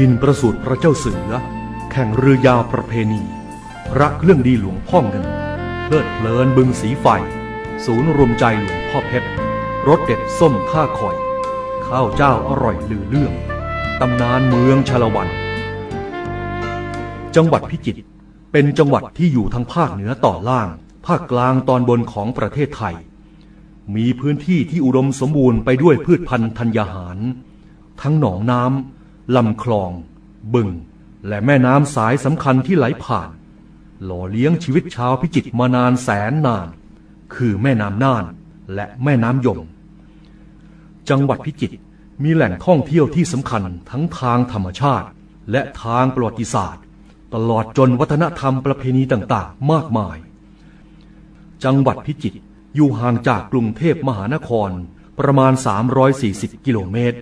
ถิ่นประสูติพระเจ้าเสือ แข่งเรือยาวประเพณี พระเครื่องดีหลวงพ่อเงินเพลิดเพลินบึงสีไฟ ศูนย์รวมใจหลวงพ่อเพชรรสเด็ดส้มท่าคอย ข้าวเจ้าอร่อยลือเรื่อง ตำนานเมืองชาละวัน จังหวัดพิจิตรเป็นจังหวัดที่อยู่ทางภาคเหนือต่อล่าง ภาคกลางตอนบนของประเทศไทย มีพื้นที่ที่อุดมสมบูรณ์ไปด้วยพืชพันธุ์ธัญญาหาร ทั้งหนองน้ำ ลำคลอง บึง และแม่น้ำสายสำคัญที่ไหลผ่าน หล่อเลี้ยงชีวิตชาวพิจิตรมานานแสนนาน คือแม่น้ำน่านและแม่น้ำยม จังหวัดพิจิตรมีแหล่งท่องเที่ยวที่สำคัญทั้งทางธรรมชาติ และทางประวัติศาสตร์ ตลอดจนวัฒนธรรมประเพณีต่างๆ มากมาย จังหวัดพิจิตรอยู่ห่างจากกรุงเทพมหานครประมาณ 340 กิโลเมตร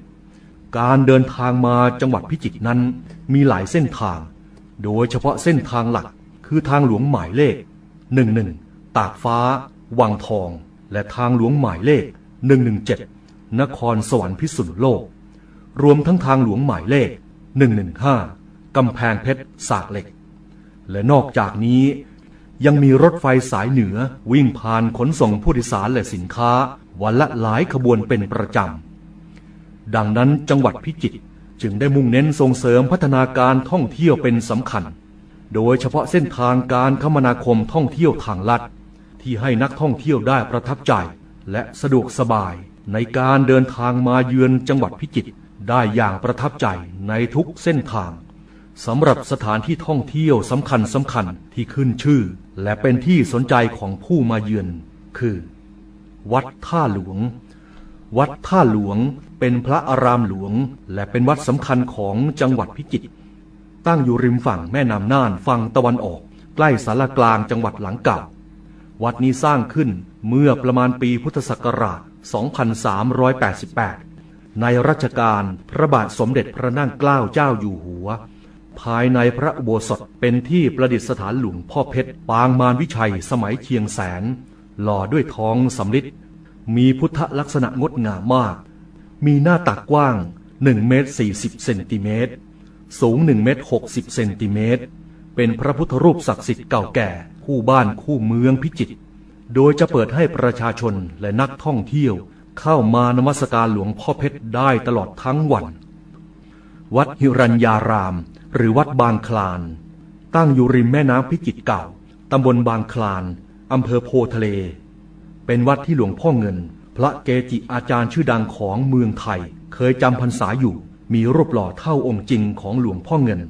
การเดินทางมาจังหวัดพิจิตรนั้นมีหลายเส้นทาง โดยเฉพาะเส้นทางหลักคือทางหลวงหมายเลข 11 ตากฟ้า วังทอง และทางหลวงหมายเลข 117 นครสวรรค์พิษณุโลก รวมทั้งทางหลวงหมายเลข 115 กำแพงเพชรสากเหล็ก และนอกจากนี้ยังมีรถไฟสายเหนือวิ่งผ่านขนส่งผู้โดยสารและสินค้าวันละหลายขบวนเป็นประจำ ดังนั้นจังหวัดพิจิตรจึงได้มุ่งเน้นส่งเสริมพัฒนาการท่องเที่ยวเป็นสำคัญ โดยเฉพาะเส้นทางการคมนาคมท่องเที่ยวทางลัด ที่ให้นักท่องเที่ยวได้ประทับใจ และสะดวกสบายในการเดินทางมาเยือนจังหวัดพิจิตรได้อย่างประทับใจในทุกเส้นทางสำหรับสถานที่ท่องเที่ยวสำคัญสำคัญที่ขึ้นชื่อ และเป็นที่สนใจของผู้มาเยือน คือ วัดท่าหลวง วัดท่าหลวงเป็นพระอารามหลวง และเป็นวัดสำคัญของจังหวัดพิจิตรตั้งอยู่ริมฝั่งแม่น้ำน่านฝั่งตะวันออก ใกล้สารกลางจังหวัดหลังเก่า วัดนี้สร้างขึ้นเมื่อประมาณปีพุทธศักราช 2388 ในรัชกาลพระบาทสมเด็จพระนั่งเกล้าเจ้าอยู่หัว ภายในพระอุโบสถเป็นที่ประดิษฐานหลวงพ่อเพชร ปางมารวิชัยสมัยเชียงแสน หล่อด้วยทองสำริด มีพุทธลักษณะงดงามมาก มีหน้าตักกว้าง 1 เมตร 40 เซนติเมตร สูง 1 เมตร 60 เซนติเมตร เป็นพระพุทธรูปศักดิ์สิทธิ์เก่าแก่ คู่บ้านคู่เมืองพิจิตร โดยจะเปิดให้ประชาชนและนักท่องเที่ยวเข้ามานมัสการหลวงพ่อเพชรได้ตลอดทั้งวัน วัดหิรัญญาราม หรือวัดบางคลาน ตั้งอยู่ริมแม่น้ำพิจิตรเก่า ตำบลบางคลาน อำเภอโพทะเล เป็นวัดที่หลวงพ่อเงิน พระเกจิอาจารย์ชื่อดังของเมืองไทย เคยจำพรรษาอยู่ มีรูปหล่อเท่าองค์จริงของหลวงพ่อเงิน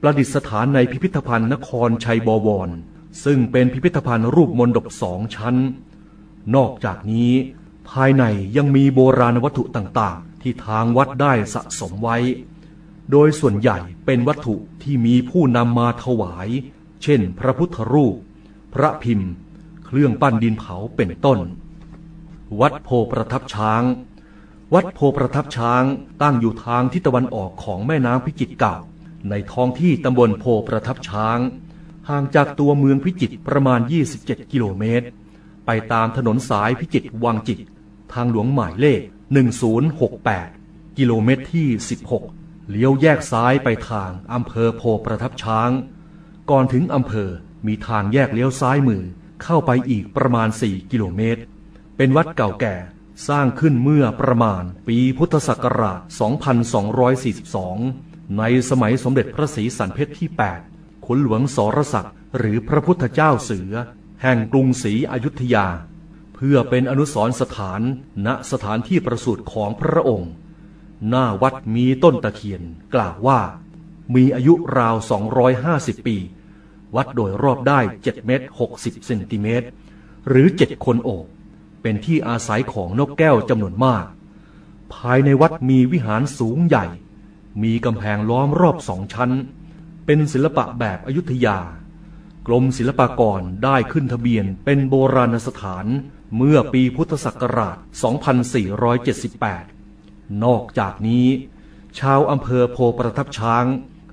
ประดิษฐานในพิพิธภัณฑ์นครชัยบวร ซึ่งเป็นพิพิธภัณฑ์รูปมนดบสองชั้น นอกจากนี้ ภายในยังมีโบราณวัตถุต่างๆ ที่ทางวัดได้สะสมไว้ โดยส่วนใหญ่เป็นวัตถุที่มีผู้นำมาถวาย เช่น พระพุทธรูป พระพิมพ์ เครื่องปั้นดินเผาเป็นต้น วัดโพประทับช้าง วัดโพประทับช้างตั้งอยู่ทางทิศตะวันออกของแม่น้ำพิจิตรเก่า ในท้องที่ตำบลโพประทับช้าง ห่างจากตัวเมืองพิจิตรประมาณ 27 กิโลเมตร ไปตามถนนสายพิจิตรวังจิต ทางหลวงหมายเลข 1068 กิโลเมตรที่ 16 เลี้ยวแยกซ้ายไปทางอำเภอโพประทับช้าง ก่อนถึงอำเภอมีทางแยกเลี้ยวซ้ายมือ เข้าไปอีกประมาณ 4 กิโลเมตร เป็นวัดเก่าแก่สร้างขึ้นเมื่อประมาณปีพุทธศักราช 2242 ในสมัยสมเด็จพระศรีสันเพชรที่ 8 ขุนหลวงสรศักดิ์หรือพระพุทธเจ้าเสือ แห่งกรุงศรีอยุธยา เพื่อเป็นอนุสรณ์สถานณสถานที่ประสูติของพระองค์ หน้าวัดมีต้นตะเคียนกล่าวว่า มีอายุราว 250 ปี วัดโดยรอบได้ 7 เมตร 60 เซนติเมตร หรือ 7 คนโอบ เป็นที่อาศัยของนกแก้วจำนวนมาก ภายในวัดมีวิหารสูงใหญ่ มีกำแพงล้อมรอบสองชั้น เป็นศิลปะแบบอยุธยา กรมศิลปากรได้ขึ้นทะเบียนเป็นโบราณสถานเมื่อปีพุทธศักราช 2478 นอกจากนี้ ชาวอำเภอโพประทับช้าง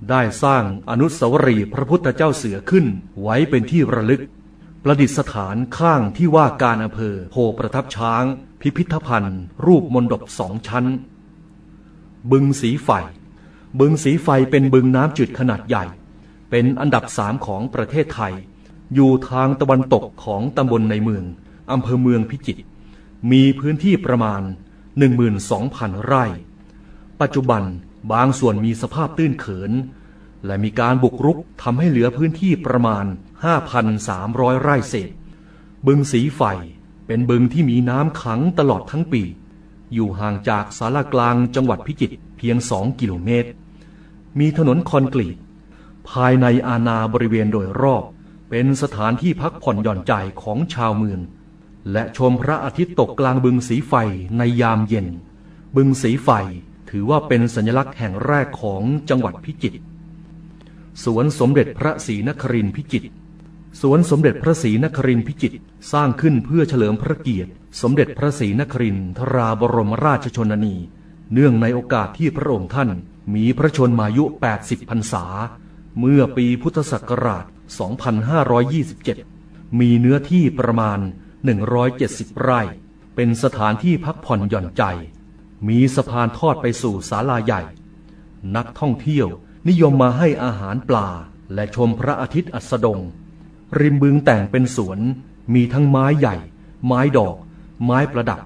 ได้สร้างอนุสาวรีย์พระพุทธเจ้าเสือขึ้นไว้เป็นที่ระลึก ประดิษฐานข้างที่ว่าการอำเภอโพประทับช้าง พิพิธภัณฑ์ รูปมนดบสองชั้น บึงสีไฟ บึงสีไฟเป็นบึงน้ำจืดขนาดใหญ่ เป็นอันดับสามของประเทศไทย อยู่ทางตะวันตกของตำบลในเมืองอำเภอเมืองพิจิตรมีพื้นที่ประมาณ 12,000 ไร่ ปัจจุบัน บางส่วนมีสภาพตื้นเขิน และมีการบุกรุกทำให้เหลือพื้นที่ประมาณ 5,300 ไร่เศษ บึงสีไฟเป็นบึงที่มีน้ำขังตลอดทั้งปี อยู่ห่างจากสารากลางจังหวัดพิจิตรเพียง 2 กิโลเมตร มีถนนคอนกรีต ภายในอาณาบริเวณโดยรอบ เป็นสถานที่พักผ่อนหย่อนใจของชาวเมือง และชมพระอาทิตย์ตกกลางบึงสีไฟในยามเย็น บึงสีไฟ ถือว่าเป็นสัญลักษณ์แห่งแรกของจังหวัดพิจิตร สวนสมเด็จพระศรีนครินทร์พิจิตร สวนสมเด็จพระศรีนครินทร์พิจิตรสร้างขึ้นเพื่อเฉลิมพระเกียรติ สมเด็จพระศรีนครินทราบรมราชชนนี เนื่องในโอกาสที่พระองค์ท่านมีพระชนมายุ 80 พรรษา เมื่อปีพุทธศักราช 2527 มีเนื้อที่ประมาณ 170 ไร่ เป็นสถานที่พักผ่อนหย่อนใจ มีสะพานทอดไปสู่ศาลาใหญ่ นักท่องเที่ยวนิยมมาให้อาหารปลาและชมพระอาทิตย์อัสดง ริมบึงแต่งเป็นสวน มีทั้งไม้ใหญ่ ไม้ดอก ไม้ประดับ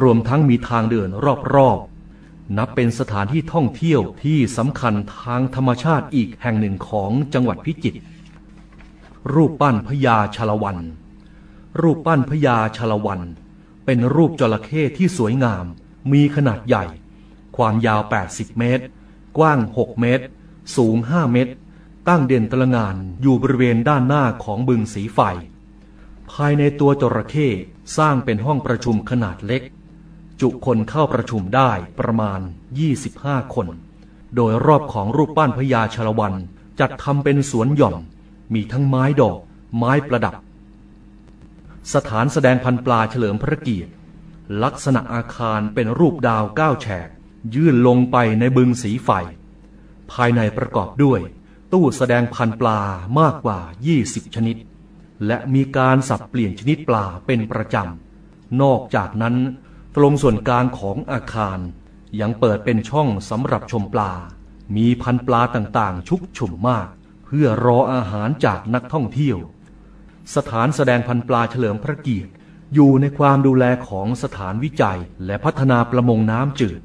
รวมทั้งมีทางเดินรอบๆ นับเป็นสถานที่ท่องเที่ยวที่สำคัญทางธรรมชาติอีกแห่งหนึ่งของจังหวัดพิจิตร รูปปั้นพญาชาละวัน รูปปั้นพญาชาละวัน เป็นรูปจระเข้ที่สวยงาม มีขนาดใหญ่ ความยาว 80 เมตร กว้าง 6 เมตร สูง 5 เมตร ตั้งเด่นตระงานอยู่บริเวณด้านหน้าของบึงสีไฟ ภายในตัวจระเข้สร้างเป็นห้องประชุมขนาดเล็ก จุคนเข้าประชุมได้ประมาณ 25 คน โดยรอบของรูปปั้นพญาชลวันจัดทำเป็นสวนหย่อม มีทั้งไม้ดอก ไม้ประดับ สถานแสดงพันปลาเฉลิมพระเกียรติ ลักษณะอาคารเป็นรูปดาวเก้าแฉก ยื่นลงไปในบึงสีไฟ ภายในประกอบด้วย ตู้แสดงพันปลามากกว่า 20 ชนิด และมีการสับเปลี่ยนชนิดปลาเป็นประจำ นอกจากนั้น ตรงส่วนกลางของอาคาร ยังเปิดเป็นช่องสำหรับชมปลา มีพันปลาต่างๆ ชุกชุมมาก เพื่อรออาหารจากนักท่องเที่ยว สถานแสดงพันปลาเฉลิมพระเกียรติ อยู่ในความดูแลของสถานวิจัยและพัฒนาประมงน้ำจืด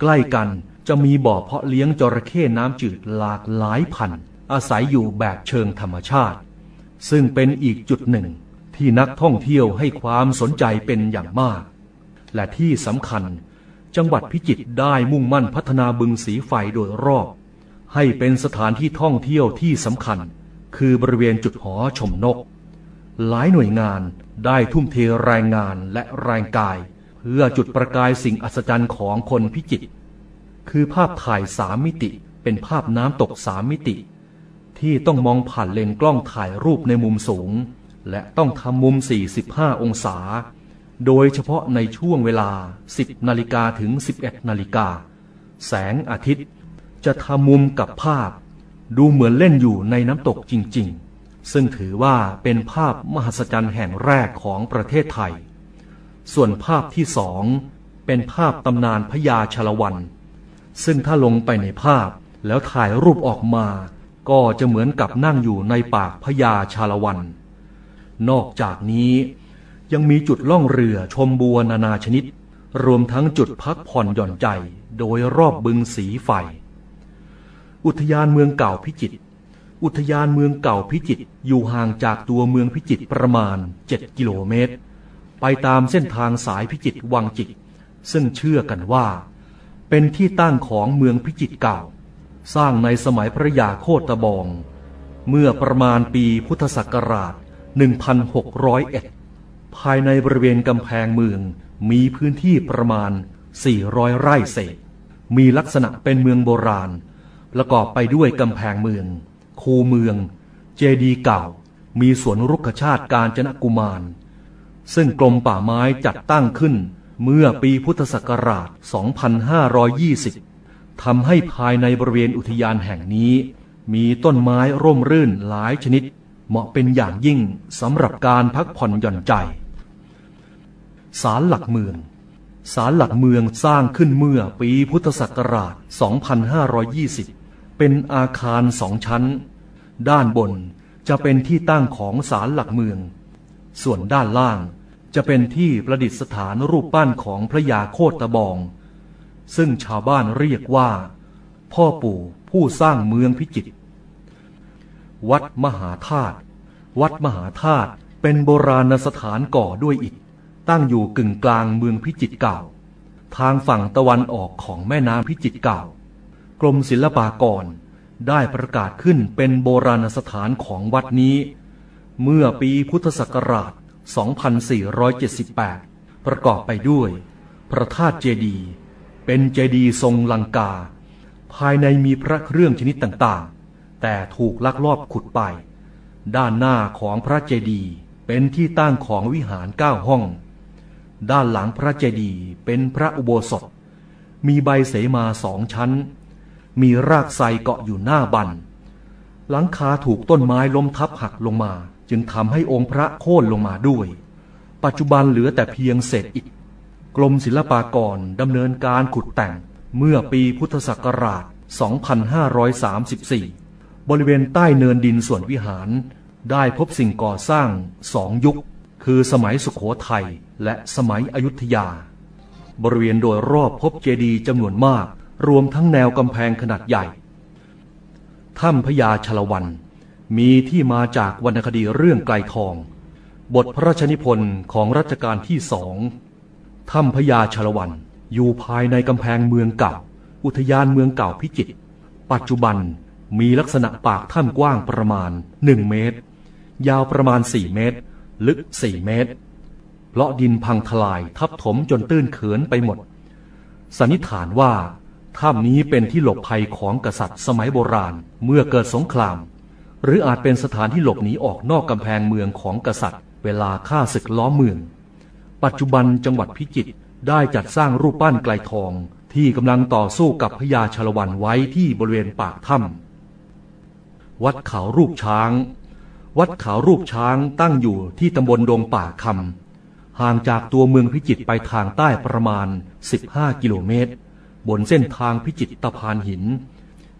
ใกล้กันจะมีบ่อเพาะเลี้ยงจระเข้น้ำจืดหลากหลายพันธุ์อาศัยอยู่แบบเชิงธรรมชาติ ซึ่งเป็นอีกจุดหนึ่ง ที่นักท่องเที่ยวให้ความสนใจเป็นอย่างมาก และที่สำคัญ จังหวัดพิจิตรได้มุ่งมั่นพัฒนาบึงสีไฟโดยรอบ ให้เป็นสถานที่ท่องเที่ยวที่สำคัญ คือบริเวณจุดหอชมนก หลายหน่วยงานได้ทุ่มเทแรงงานและแรงกาย เพื่อจุดประกายสิ่งอัศจรรย์ของคนพิจิตรคือภาพถ่ายสามมิติเป็นภาพน้ำตกสามมิติ ที่ต้องมองผ่านเลนส์กล้องถ่ายรูปในมุมสูง และต้องทำมุม 45 องศา โดยเฉพาะในช่วงเวลา 10 นาฬิกาถึง 11 นาฬิกา แสงอาทิตย์จะทำมุมกับภาพ ดูเหมือนเล่นอยู่ในน้ำตกจริง ๆ ซึ่งถือว่าเป็นภาพมหัศจรรย์แห่งแรกของประเทศไทย ส่วนภาพที่สองเป็นภาพตำนานพญาชลวัน ซึ่งถ้าลงไปในภาพแล้วถ่ายรูปออกมา ก็จะเหมือนกับนั่งอยู่ในปากพญาชาลวัน นอกจากนี้ยังมีจุดล่องเรือชมบัวนานาชนิด รวมทั้งจุดพักผ่อนหย่อนใจโดยรอบบึงสีไฟ อุทยานเมืองเก่าพิจิตร อุทยานเมืองเก่าพิจิตรอยู่ห่างจากตัวเมืองพิจิตรประมาณ 7 กิโลเมตร ไปตามเส้นทางสายพิจิตรวังจิตซึ่งเชื่อกันว่า เป็นที่ตั้งของเมืองพิจิตรเก่า สร้างในสมัยพระยาโคตบอง เมื่อประมาณปีพุทธศักราช 1601 ภายในบริเวณกำแพงเมืองมีพื้นที่ประมาณ 400 ไร่เศษ มีลักษณะเป็นเมืองโบราณ ประกอบไปด้วยกำแพงเมือง คูเมือง เจดีเก่า มีสวนรุกขชาติการจนกุมาร ซึ่งกรมป่าไม้จัดตั้งขึ้นเมื่อปีพุทธศักราช 2520 ทำให้ภายในบริเวณอุทยานแห่งนี้ มีต้นไม้ร่มรื่นหลายชนิด เหมาะเป็นอย่างยิ่งสำหรับการพักผ่อนหย่อนใจ ศาลหลักเมือง ศาลหลักเมืองสร้างขึ้นเมื่อปีพุทธศักราช 2520 เป็นอาคารสองชั้น ด้านบนจะเป็นที่ตั้งของศาลหลักเมือง ส่วนด้านล่างจะเป็นที่ประดิษฐานรูปปั้นของพระยาโคตบอง ซึ่งชาวบ้านเรียกว่า พ่อปู่ผู้สร้างเมืองพิจิตรวัดมหาธาตุวัดมหาธาตุเป็นโบราณสถานก่อด้วยอิฐตั้งอยู่กึ่งกลางเมืองพิจิตรเก่า ทางฝั่งตะวันออกของแม่น้ำพิจิตรเก่า กรมศิลปากร ได้ประกาศขึ้นเป็นโบราณสถานของวัดนี้ เมื่อปีพุทธศักราช 2478 ประกอบไปด้วย พระธาตุเจดีย์เป็นเจดีย์ทรงลังกา ภายในมีพระเครื่องชนิดต่างๆ แต่ถูกลักลอบขุดไป ด้านหน้าของพระเจดีย์เป็นที่ตั้งของวิหารเก้าห้อง ด้านหลังพระเจดีย์เป็นพระอุโบสถ มีใบเสมาสองชั้น มีรากไทรเกาะอยู่หน้าบัน หลังคาถูกต้นไม้ล้มทับหักลงมา จึงทำให้องค์พระโค่นลงมาด้วย ปัจจุบันเหลือแต่เพียงเศษอิฐกรมศิลปากรดำเนินการขุดแต่งเมื่อปีพุทธศักราช 2534 บริเวณใต้เนินดินส่วนวิหาร ได้พบสิ่งก่อสร้างสองยุค คือสมัยสุขโขทัยและสมัยอยุธยา บริเวณโดยรอบพบเจดีย์จำนวนมาก รวมทั้งแนวกำแพงขนาดใหญ่ ถ้ำพญาชลวัน มีที่มาจากวรรณคดีเรื่องไกลทอง บทพระราชนิพนธ์ของรัชกาลที่สอง ถ้ำพญาชลวัน อยู่ภายในกำแพงเมืองเก่า อุทยานเมืองเก่าพิจิตร ปัจจุบันมีลักษณะปากถ้ำกว้างประมาณ 1 เมตร ยาวประมาณ 4 เมตร ลึก 4 เมตร เพราะดินพังทลายทับถมจนตื้นเขินไปหมด สันนิษฐานว่า ถ้ำนี้เป็นที่หลบภัยของกษัตริย์สมัยโบราณเมื่อเกิดสงคราม หรืออาจเป็นสถานที่หลบหนีออกนอกกำแพงเมืองของกษัตริย์ เวลาฆ่าศึกล้อมเมือง ปัจจุบันจังหวัดพิจิตรได้จัดสร้างรูปปั้นไกลทอง ที่กำลังต่อสู้กับพญาชลวันไว้ที่บริเวณปากถ้ำวัดเขารูปช้าง วัดเขารูปช้างตั้งอยู่ที่ตำบลดงป่าคำห่างจากตัวเมืองพิจิตรไปทางใต้ประมาณ 15 กิโลเมตร บนเส้นทางพิจิตตะพานหิน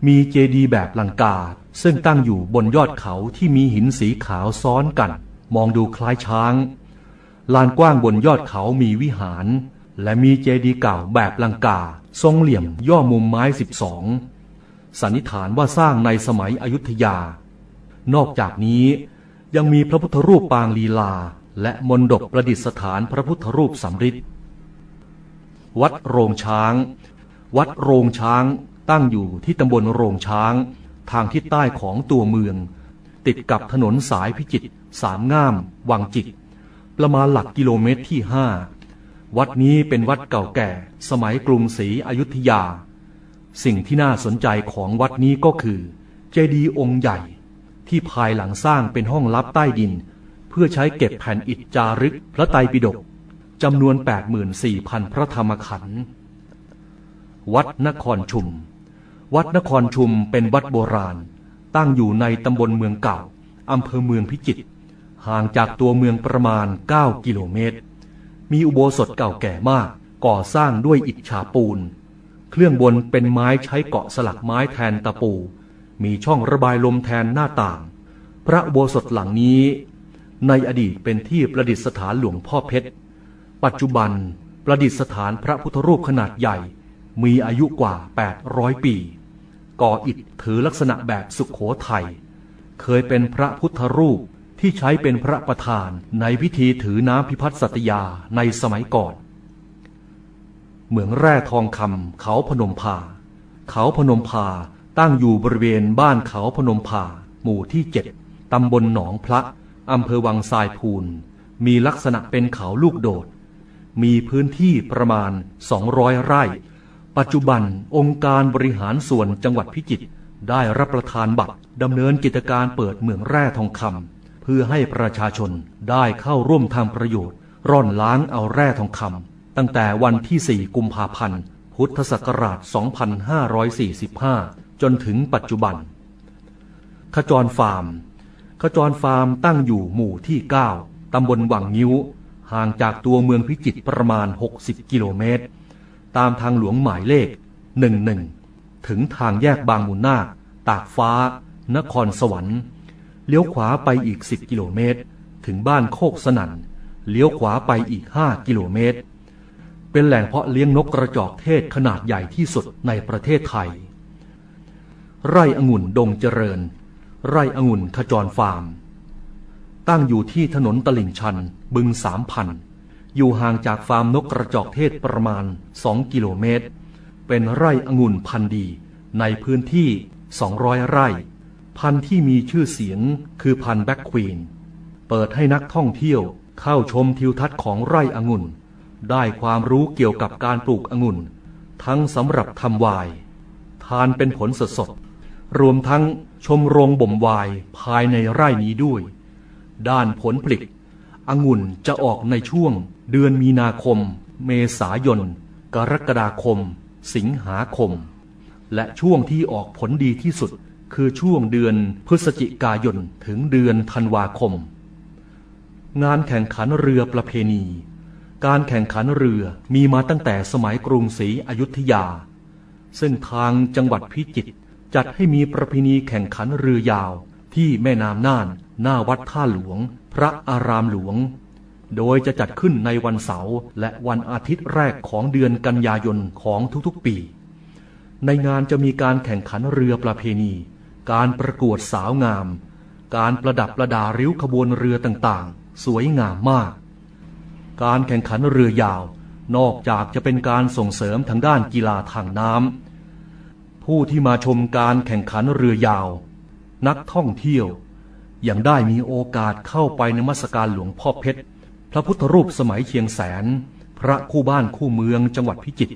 มีเจดีย์แบบลังกา ซึ่งตั้งอยู่บนยอดเขาที่มีหินสีขาวซ้อนกัน มองดูคล้ายช้าง ลานกว้างบนยอดเขามีวิหาร และมีเจดีย์เก่าแบบลังกา ทรงเหลี่ยมย่อมุมไม้สิบสองสันนิษฐานว่าสร้างในสมัยอยุธยา นอกจากนี้ยังมีพระพุทธรูปปางลีลา และมนดบประดิษฐานพระพุทธรูปสำริดวัดโรงช้าง วัดโรงช้างตั้งอยู่ที่ตำบลโรงช้าง ทางทิศใต้ของตัวเมือง ติดกับถนนสายพิจิตรสามง่าม วังจิก ประมาณหลักกิโลเมตรที่ห้าวัดนี้เป็นวัดเก่าแก่ สมัยกรุงศรีอยุธยา สิ่งที่น่าสนใจของวัดนี้ก็คือ เจดีย์องค์ใหญ่ ที่ภายหลังสร้างเป็นห้องลับใต้ดิน เพื่อใช้เก็บแผ่นอิฐจารึกพระไตรปิฎกจำนวน 84,000 พระธรรมขันธ์ วัดนครชุม วัดนครชุมเป็นวัดโบราณ ตั้งอยู่ในตำบลเมืองเก่าอำเภอเมืองพิจิตรห่างจากตัวเมืองประมาณ 9 กิโลเมตร มีอุโบสถเก่าแก่มาก ก่อสร้างด้วยอิฐฉาปูน เครื่องบนเป็นไม้ใช้เกาะสลักไม้แทนตะปู มีช่องระบายลมแทนหน้าต่าง พระอุโบสถหลังนี้ ในอดีตเป็นที่ประดิษฐานหลวงพ่อเพชร ปัจจุบันประดิษฐานพระพุทธรูปขนาดใหญ่ มีอายุกว่า 800 ปี ก่ออิฐถือลักษณะแบบสุขโขทัย เคยเป็นพระพุทธรูปที่ใช้เป็นพระประธานในพิธีถือน้ำพิพัฒน์สัตยาในสมัยก่อน เหมืองแร่ทองคำเขาพนมพา เขาพนมพาตั้งอยู่บริเวณบ้านเขาพนมพา หมู่ที่เจ็ดตำบลหนองพระอำเภอวังทรายพูน มีลักษณะเป็นเขาลูกโดด มีพื้นที่ประมาณ 200 ไร่ ปัจจุบันองค์การบริหารส่วนจังหวัดพิจิตรได้รับประทานบัตรดำเนินกิจการเปิดเมืองแร่ทองคำเพื่อให้ประชาชนได้เข้าร่วมทำประโยชน์ ร่อนล้างเอาแร่ทองคำตั้งแต่วันที่ 4 กุมภาพันธ์ พุทธศักราช 2545 จนถึงปัจจุบัน ขจรฟาร์ม ขจรฟาร์มตั้งอยู่หมู่ที่ 9 ตำบลวังงิ้ว ห่างจากตัวเมืองพิจิตรประมาณ 60 กิโลเมตร ตามทางหลวงหมายเลข 11 ถึงทางแยกบางมูลนาคตากฟ้า นครสวรรค์ เลี้ยวขวาไปอีก 10 กิโลเมตร ถึงบ้านโคกสนัน่นเลี้ยวขวาไปอีก 5 กิโลเมตร เป็นแหล่งเพาะเลี้ยงนกกระจอกเทศขนาดใหญ่ที่สุดในประเทศไทย ไร่องุ่นดงเจริญ ไร่องุ่นขจรฟาร์ม ตั้งอยู่ที่ถนนตลิ่งชันบึงสามพัน อยู่ห่างจากฟาร์มนกกระจอกเทศประมาณ 2 กิโลเมตร เป็นไร่องุ่นพันธุ์ดี ในพื้นที่ 200 ไร่ พันธุ์ที่มีชื่อเสียงคือพันธุ์แบ็กควีน เปิดให้นักท่องเที่ยวเข้าชมทิวทัศน์ของไร่องุ่น ได้ความรู้เกี่ยวกับการปลูกองุ่น ทั้งสำหรับทำไวน์ทานเป็นผลสดๆรวมทั้งชมโรงบ่มไวน์ภายในไร่นี้ด้วย ด้านผลผลิตองุ่นจะออกในช่วง เดือนมีนาคม เมษายน กรกฎาคม สิงหาคม และช่วงที่ออกผลดีที่สุดคือช่วงเดือนพฤศจิกายนถึงเดือนธันวาคม งานแข่งขันเรือประเพณี การแข่งขันเรือมีมาตั้งแต่สมัยกรุงศรีอยุธยา ซึ่งทางจังหวัดพิจิตรจัดให้มีประเพณีแข่งขันเรือยาวที่แม่น้ำน่าน หน้าวัดท่าหลวง พระอารามหลวง โดยจะจัดขึ้นในวันเสาร์และวันอาทิตย์แรกของเดือนกันยายนของทุกๆปี ในงานจะมีการแข่งขันเรือประเพณี การประกวดสาวงาม การประดับประดาริ้วขบวนเรือต่างๆ สวยงามมาก การแข่งขันเรือยาว นอกจากจะเป็นการส่งเสริมทางด้านกีฬาทางน้ำผู้ที่มาชมการแข่งขันเรือยาว นักท่องเที่ยวยังได้มีโอกาสเข้าไปนมัสการหลวงพ่อเพชร พระพุทธรูปสมัยเชียงแสน พระคู่บ้านคู่เมืองจังหวัดพิจิตร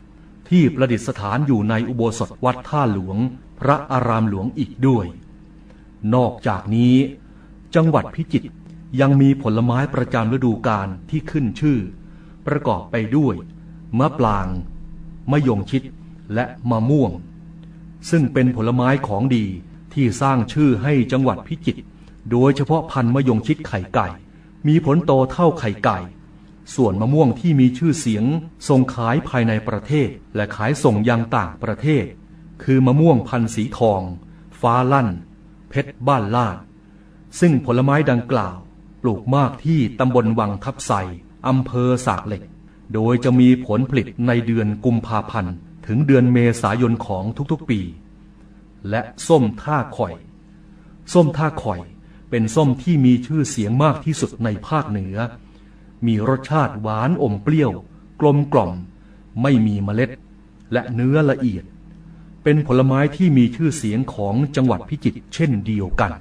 ที่ประดิษฐานอยู่ในอุโบสถวัดท่าหลวง พระอารามหลวงอีกด้วย นอกจากนี้ จังหวัดพิจิตรยังมีผลไม้ประจำฤดูกาลที่ขึ้นชื่อ ประกอบไปด้วยมะปราง มะยงชิดและมะม่วง ซึ่งเป็นผลไม้ของดีที่สร้างชื่อให้จังหวัดพิจิตรโดยเฉพาะพันธุ์มะยงชิดไข่ไก่ มีผลโตเท่าไข่ไก่ ส่วนมะม่วงที่มีชื่อเสียงส่งขายภายในประเทศและขายส่งยังต่างประเทศ คือมะม่วงพันธุ์สีทอง ฟ้าลั่น เพชรบ้านลาด ซึ่งผลไม้ดังกล่าว ปลูกมากที่ตำบลวังทับไซอำเภอสากเหล็ก โดยจะมีผลผลิตในเดือนกุมภาพันธ์ถึงเดือนเมษายนของทุกๆปี และส้มท่าข่อย ส้มท่าข่อย เป็นส้มที่มีชื่อเสียงมากที่สุดในภาคเหนือ มีรสชาติหวานอมเปรี้ยว กลมกล่อม ไม่มีเมล็ด และเนื้อละเอียด เป็นผลไม้ที่มีชื่อเสียงของจังหวัดพิจิตรเช่นเดียวกัน